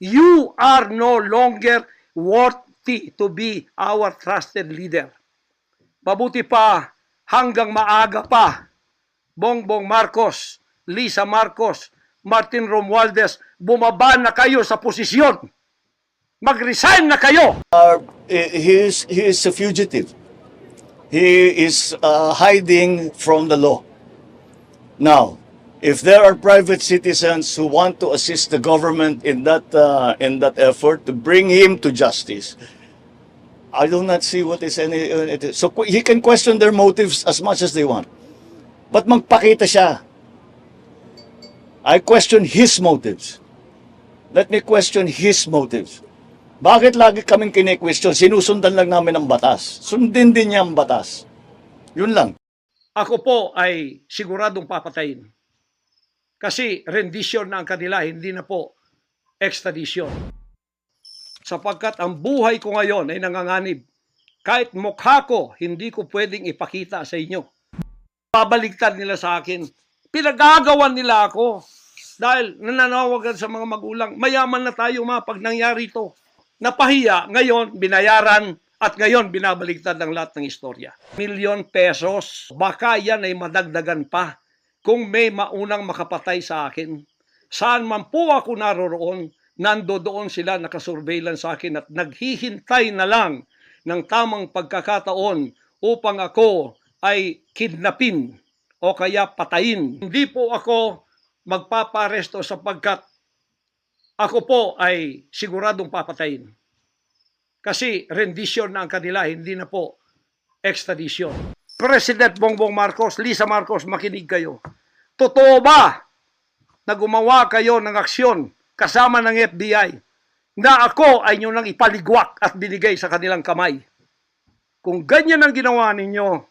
You are no longer worthy to be our trusted leader. Mabuti pa hanggang maaga pa, Bongbong Marcos, Lisa Marcos, Martin Romualdez, bumaba na kayo sa posisyon. Mag-resign na kayo! he is he is a fugitive. He is uh, hiding from the law. Now, if there are private citizens who want to assist the government in that uh, in that effort to bring him to justice, I do not see what is any. uh, So he can question their motives as much as they want, but magpakita siya. I question his motives. Let me question his motives. Bakit lagi kaming kine-question? Sinusundan lang namin ang batas. Sundin din niya ang batas. Yun lang. Ako po ay siguradong papatayin. Kasi rendition na ang kanila, hindi na po extradition. Sapagkat ang buhay ko ngayon ay nanganganib. Kahit mukha ko, hindi ko pwedeng ipakita sa inyo. Babaligtad nila sa akin. Pinagagawan nila ako. Dahil nananawagan sa mga magulang, mayaman na tayo ma pag nangyari ito. Napahiya, ngayon binayaran at ngayon binabaligtad ang lahat ng istorya. Milyon pesos, baka yan ay madagdagan pa kung may maunang makapatay sa akin. Saan man po ako naroroon, nando doon sila nakasurveillance sa akin at naghihintay na lang ng tamang pagkakataon upang ako ay kidnapin o kaya patayin. Hindi po ako magpaparesto sapagkat ako po ay siguradong papatayin. Kasi rendition na ang kanila, hindi na po extradition. President Bongbong Marcos, Lisa Marcos, makinig kayo. Totoo ba na gumawa kayo ng aksyon kasama ng FBI na ako ay nyo nang ipaligwak at binigay sa kanilang kamay? Kung ganyan ang ginawa ninyo,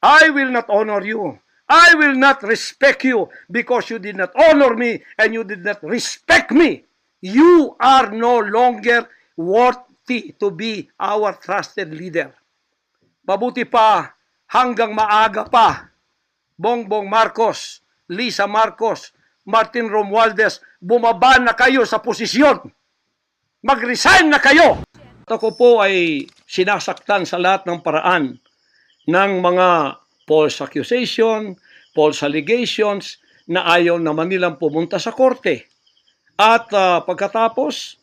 I will not honor you. I will not respect you because you did not honor me and you did not respect me. You are no longer worthy to be our trusted leader. Mabuti pa hanggang maaga pa, Bongbong Marcos, Lisa Marcos, Martin Romualdez, bumaba na kayo sa posisyon. Mag-resign na kayo! Ako po ay sinasaktan sa lahat ng paraan ng mga false accusation, false allegations na ayaw naman nilang pumunta sa korte. At ah, pagkatapos,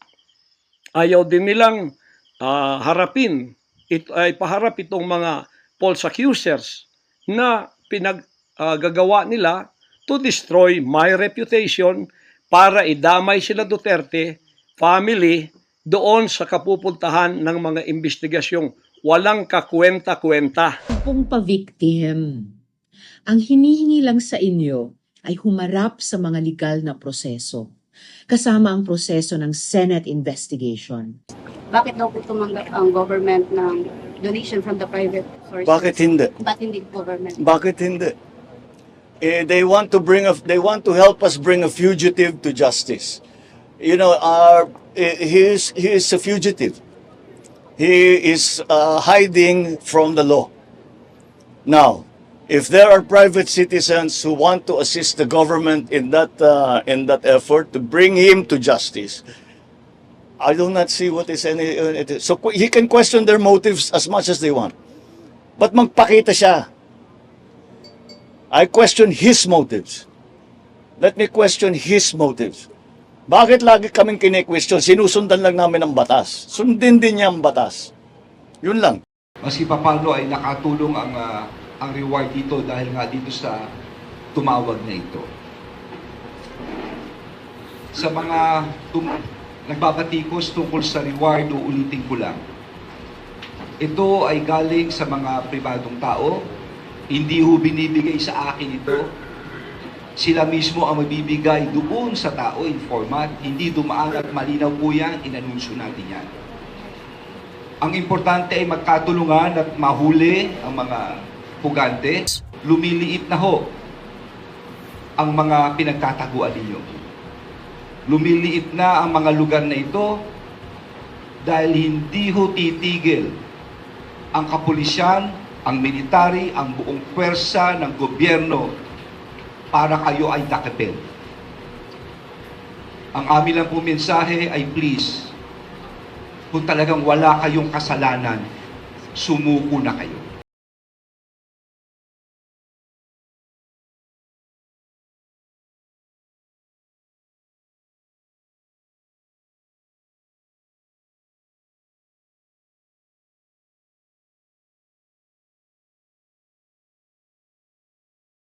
ayaw din nilang ah, harapin, it, ay paharap itong mga false accusers na pinaggagawa nila to destroy my reputation para idamay sila Duterte, family, doon sa kapupuntahan ng mga investigasyong walang kakwenta-kwenta. pong pa-victim. Ang hinihingi lang sa inyo ay humarap sa mga legal na proseso, kasama ang proseso ng Senate investigation. Bakit daw po tumanggap ang government ng donation from the private sources? Bakit hindi? Ba't hindi government? Bakit hindi? Eh, they want to bring a, they want to help us bring a fugitive to justice. You know, our eh, he is he is a fugitive. He is uh, hiding from the law. Now, if there are private citizens who want to assist the government in that uh, in that effort to bring him to justice, I do not see what is any. uh, So he can question their motives as much as they want, but magpakita siya. I question his motives. Let me question his motives. Bakit lagi kaming kine-question? Sinusundan lang namin ang batas. Sundin din niya ang batas. Yun lang. Maski papano ay nakatulong ang ah, ang reward dito dahil nga dito sa tumawag na ito. Sa mga tum- nagbabatikos tungkol sa reward, uulitin ko lang. Ito ay galing sa mga pribadong tao. Hindi ho binibigay sa akin ito. Sila mismo ang mabibigay doon sa tao in format. Hindi dumaan at malinaw po yan, inanunsyo natin yan. Ang importante ay magkatulungan at mahuli ang mga pugante. Lumiliit na ho ang mga pinagtataguan ninyo. Lumiliit na ang mga lugar na ito dahil hindi ho titigil ang kapulisyan, ang military, ang buong pwersa ng gobyerno para kayo ay dakipin. Ang amin lang po mensahe ay please, kung talagang wala kayong kasalanan, sumuko na kayo.